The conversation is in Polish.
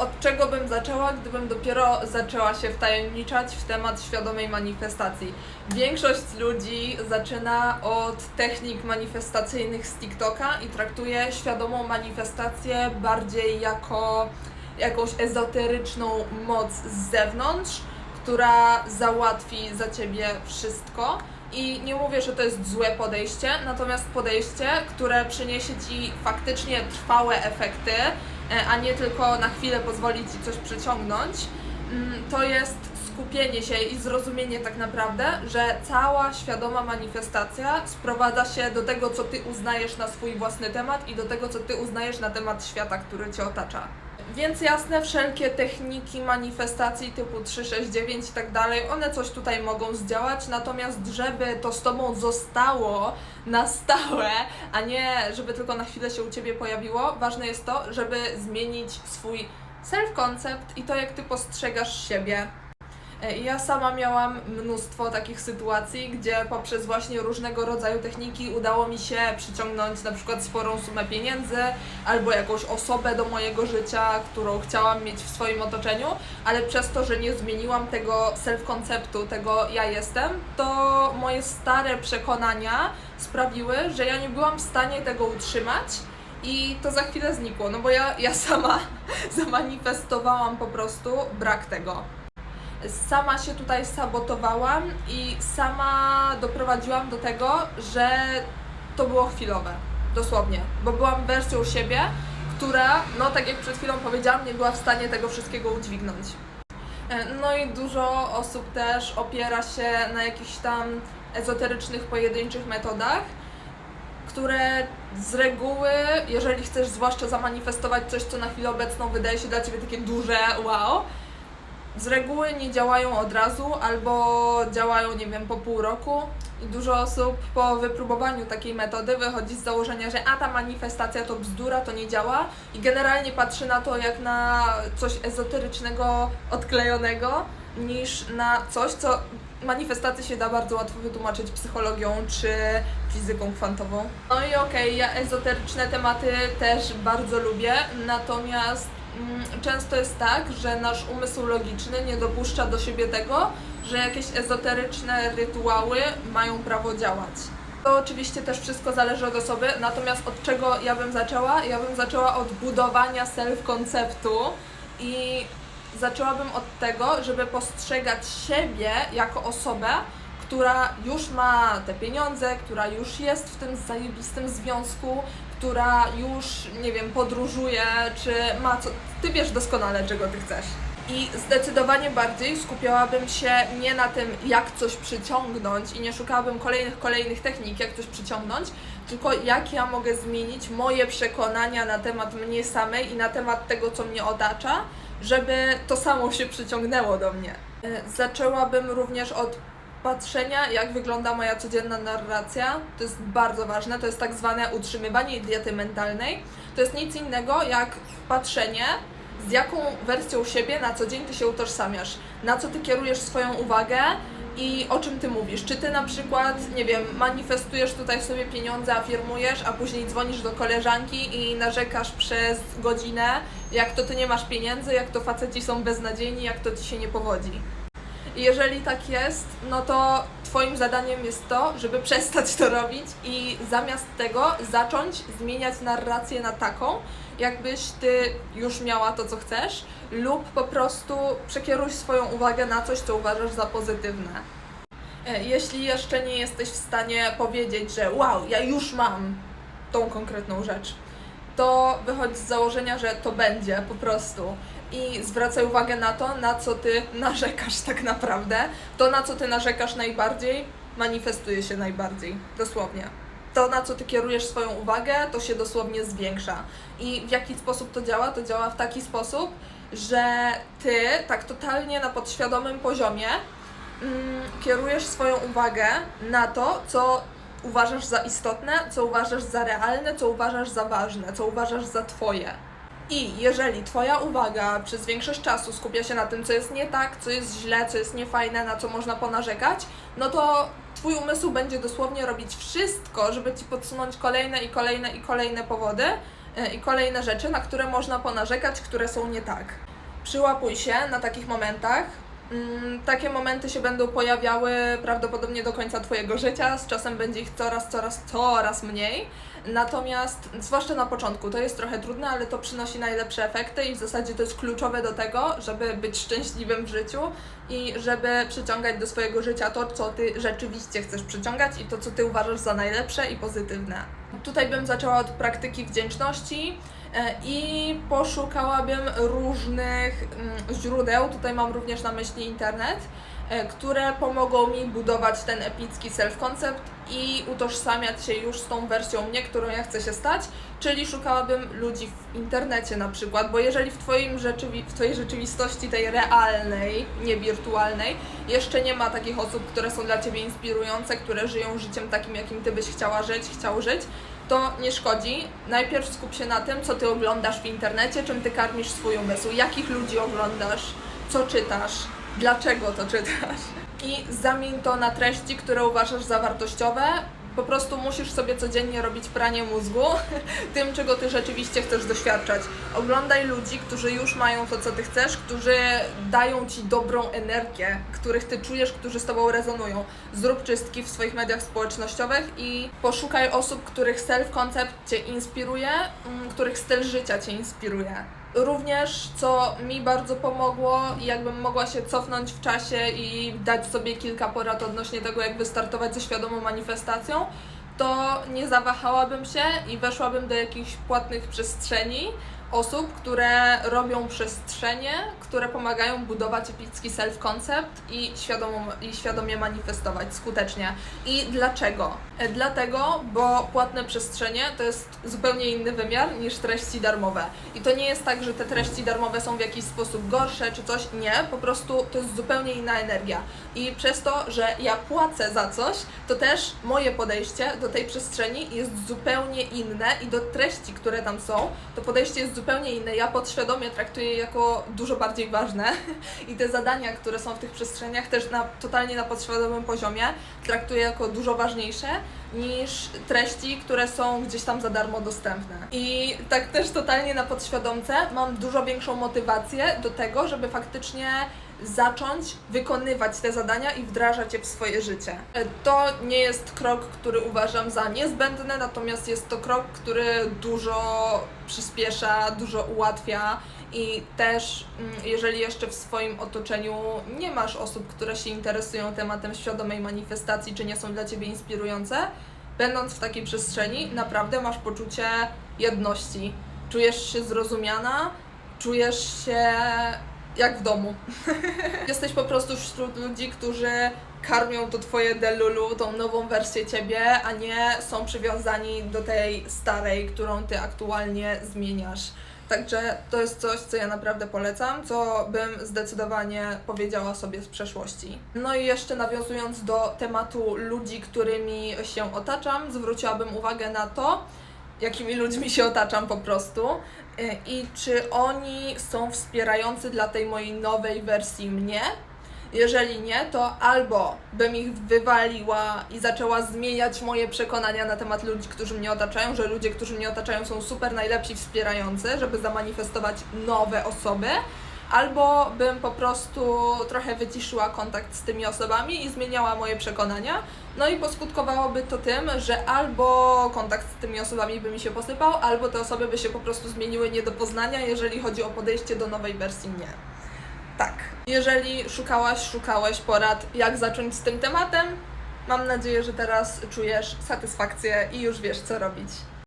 od czego bym zaczęła, gdybym dopiero zaczęła się wtajemniczać w temat świadomej manifestacji? Większość ludzi zaczyna od technik manifestacyjnych z TikToka i traktuje świadomą manifestację bardziej jako jakąś ezoteryczną moc z zewnątrz, która załatwi za ciebie wszystko. I nie mówię, że to jest złe podejście, natomiast podejście, które przyniesie ci faktycznie trwałe efekty, a nie tylko na chwilę pozwoli ci coś przyciągnąć, mm, to jest skupienie się i zrozumienie tak naprawdę, że cała świadoma manifestacja sprowadza się do tego, co ty uznajesz na swój własny temat i do tego, co ty uznajesz na temat świata, który cię otacza. Więc jasne, wszelkie techniki manifestacji typu 369 i tak dalej, one coś tutaj mogą zdziałać, natomiast żeby to z tobą zostało na stałe, a nie żeby tylko na chwilę się u ciebie pojawiło, ważne jest to, żeby zmienić swój self-concept i to, jak ty postrzegasz siebie. E, Ja sama miałam mnóstwo takich sytuacji, gdzie poprzez właśnie różnego rodzaju techniki udało mi się przyciągnąć na przykład sporą sumę pieniędzy albo jakąś osobę do mojego życia, którą chciałam mieć w swoim otoczeniu, ale przez to, że nie zmieniłam tego self-konceptu, tego ja jestem, to moje stare przekonania sprawiły, że ja nie byłam w stanie tego utrzymać. I to za chwilę znikło, no bo ja, ja sama zamanifestowałam po prostu brak tego sama się tutaj sabotowałam i sama doprowadziłam do tego, że to było chwilowe. Dosłownie. Bo byłam wersją siebie, która, no tak jak przed chwilą powiedziałam, nie była w stanie tego wszystkiego udźwignąć. E, No i dużo osób też opiera się na jakichś tam ezoterycznych, pojedynczych metodach, które z reguły, jeżeli chcesz zwłaszcza zamanifestować coś, co na chwilę obecną wydaje się dla Ciebie takie duże wow, z reguły nie działają od razu albo działają, nie wiem, po pół roku. I dużo osób po wypróbowaniu takiej metody wychodzi z założenia, że a ta manifestacja to bzdura, to nie działa i generalnie patrzy na to jak na coś ezoterycznego, odklejonego, niż na coś, co manifestację się da bardzo łatwo wytłumaczyć psychologią czy fizyką kwantową. No i okej, ja ezoteryczne tematy też bardzo lubię, natomiast często jest tak, że nasz umysł logiczny nie dopuszcza do siebie tego, że jakieś ezoteryczne rytuały mają prawo działać. To oczywiście też wszystko zależy od osoby, natomiast od czego ja bym zaczęła? Ja bym zaczęła od budowania self-konceptu i zaczęłabym od tego, żeby postrzegać siebie jako osobę, która już ma te pieniądze, która już jest w tym zajebistym związku, która już, nie wiem, podróżuje, czy ma co. Ty wiesz doskonale, czego ty chcesz. I zdecydowanie bardziej skupiałabym się nie na tym, jak coś przyciągnąć i nie szukałabym kolejnych, kolejnych technik, jak coś przyciągnąć, tylko jak ja mogę zmienić moje przekonania na temat mnie samej i na temat tego, co mnie otacza, żeby to samo się przyciągnęło do mnie. E, Zaczęłabym również od patrzenia, jak wygląda moja codzienna narracja. To jest bardzo ważne, to jest tak zwane utrzymywanie diety mentalnej. To jest nic innego jak patrzenie, z jaką wersją siebie na co dzień ty się utożsamiasz, na co ty kierujesz swoją uwagę i o czym ty mówisz. Czy ty na przykład, nie wiem, manifestujesz tutaj sobie pieniądze, afirmujesz, a później dzwonisz do koleżanki i narzekasz przez godzinę, jak to ty nie masz pieniędzy, jak to faceci są beznadziejni, jak to ci się nie powodzi. I jeżeli tak jest, no to Twoim zadaniem jest to, żeby przestać to robić i zamiast tego zacząć zmieniać narrację na taką, jakbyś Ty już miała to, co chcesz, lub po prostu przekieruj swoją uwagę na coś, co uważasz za pozytywne. E, Jeśli jeszcze nie jesteś w stanie powiedzieć, że wow, ja już mam tą konkretną rzecz, to wychodź z założenia, że to będzie po prostu. I zwracaj uwagę na to, na co ty narzekasz tak naprawdę. To, na co ty narzekasz najbardziej, manifestuje się najbardziej. Dosłownie. To, na co ty kierujesz swoją uwagę, to się dosłownie zwiększa. I w jaki sposób to działa? To działa w taki sposób, że ty tak totalnie na podświadomym poziomie mm, kierujesz swoją uwagę na to, co uważasz za istotne, co uważasz za realne, co uważasz za ważne, co uważasz za twoje. I jeżeli Twoja uwaga przez większość czasu skupia się na tym, co jest nie tak, co jest źle, co jest niefajne, na co można ponarzekać, no to Twój umysł będzie dosłownie robić wszystko, żeby Ci podsunąć kolejne i kolejne i kolejne powody e, i kolejne rzeczy, na które można ponarzekać, które są nie tak. Przyłapuj się na takich momentach. Mm, Takie momenty się będą pojawiały prawdopodobnie do końca Twojego życia. Z czasem będzie ich coraz, coraz, coraz mniej. Natomiast, zwłaszcza na początku, to jest trochę trudne, ale to przynosi najlepsze efekty i w zasadzie to jest kluczowe do tego, żeby być szczęśliwym w życiu i żeby przyciągać do swojego życia to, co Ty rzeczywiście chcesz przyciągać i to, co Ty uważasz za najlepsze i pozytywne. Tutaj bym zaczęła od praktyki wdzięczności e, i poszukałabym różnych mm, źródeł, tutaj mam również na myśli internet, e, które pomogą mi budować ten epicki self-concept i utożsamiać się już z tą wersją mnie, którą ja chcę się stać, czyli szukałabym ludzi w internecie na przykład, bo jeżeli w, twoim rzeczywi- w Twojej rzeczywistości, tej realnej, nie wirtualnej, jeszcze nie ma takich osób, które są dla Ciebie inspirujące, które żyją życiem takim, jakim Ty byś chciała żyć, chciał żyć, to nie szkodzi. Najpierw skup się na tym, co Ty oglądasz w internecie, czym Ty karmisz swój umysł, jakich ludzi oglądasz, co czytasz, dlaczego to czytasz. I zamień to na treści, które uważasz za wartościowe. Po prostu musisz sobie codziennie robić pranie mózgu tym, czego ty rzeczywiście chcesz doświadczać. Oglądaj ludzi, którzy już mają to, co ty chcesz, którzy dają ci dobrą energię, których ty czujesz, którzy z tobą rezonują. Zrób czystki w swoich mediach społecznościowych i poszukaj osób, których self-concept cię inspiruje, mm, których styl życia cię inspiruje. Również, co mi bardzo pomogło jakbym mogła się cofnąć w czasie i dać sobie kilka porad odnośnie tego, jak wystartować ze świadomą manifestacją, to nie zawahałabym się i weszłabym do jakichś płatnych przestrzeni osób, które robią przestrzenie, które pomagają budować epicki self-concept i, i świadomie manifestować skutecznie. I dlaczego? E, Dlatego, bo płatne przestrzenie to jest zupełnie inny wymiar niż treści darmowe. I to nie jest tak, że te treści darmowe są w jakiś sposób gorsze czy coś. Nie, po prostu to jest zupełnie inna energia. I przez to, że ja płacę za coś, to też moje podejście do tej przestrzeni jest zupełnie inne i do treści, które tam są, to podejście jest zupełnie inne. Ja podświadomie traktuję je jako dużo bardziej ważne i te zadania, które są w tych przestrzeniach, też na, totalnie na podświadomym poziomie traktuję jako dużo ważniejsze niż treści, które są gdzieś tam za darmo dostępne. I tak też totalnie na podświadomce mam dużo większą motywację do tego, żeby faktycznie zacząć wykonywać te zadania i wdrażać je w swoje życie. E, To nie jest krok, który uważam za niezbędny, natomiast jest to krok, który dużo przyspiesza, dużo ułatwia i też mm, jeżeli jeszcze w swoim otoczeniu nie masz osób, które się interesują tematem świadomej manifestacji, czy nie są dla Ciebie inspirujące, będąc w takiej przestrzeni, naprawdę masz poczucie jedności. Czujesz się zrozumiana, czujesz się jak w domu. Jesteś po prostu wśród ludzi, którzy karmią to twoje delulu, tą nową wersję ciebie, a nie są przywiązani do tej starej, którą ty aktualnie zmieniasz. Także to jest coś, co ja naprawdę polecam, co bym zdecydowanie powiedziała sobie z przeszłości. No i jeszcze nawiązując do tematu ludzi, którymi się otaczam, zwróciłabym uwagę na to, jakimi ludźmi się otaczam po prostu y, i czy oni są wspierający dla tej mojej nowej wersji mnie. Jeżeli nie, to albo bym ich wywaliła i zaczęła zmieniać moje przekonania na temat ludzi, którzy mnie otaczają, że ludzie, którzy mnie otaczają są super najlepsi, wspierający, żeby zamanifestować nowe osoby, albo bym po prostu trochę wyciszyła kontakt z tymi osobami i zmieniała moje przekonania. No i poskutkowałoby to tym, że albo kontakt z tymi osobami by mi się posypał, albo te osoby by się po prostu zmieniły nie do poznania, jeżeli chodzi o podejście do nowej wersji mnie. Tak. Jeżeli szukałaś, szukałeś porad, jak zacząć z tym tematem, mam nadzieję, że teraz czujesz satysfakcję i już wiesz, co robić.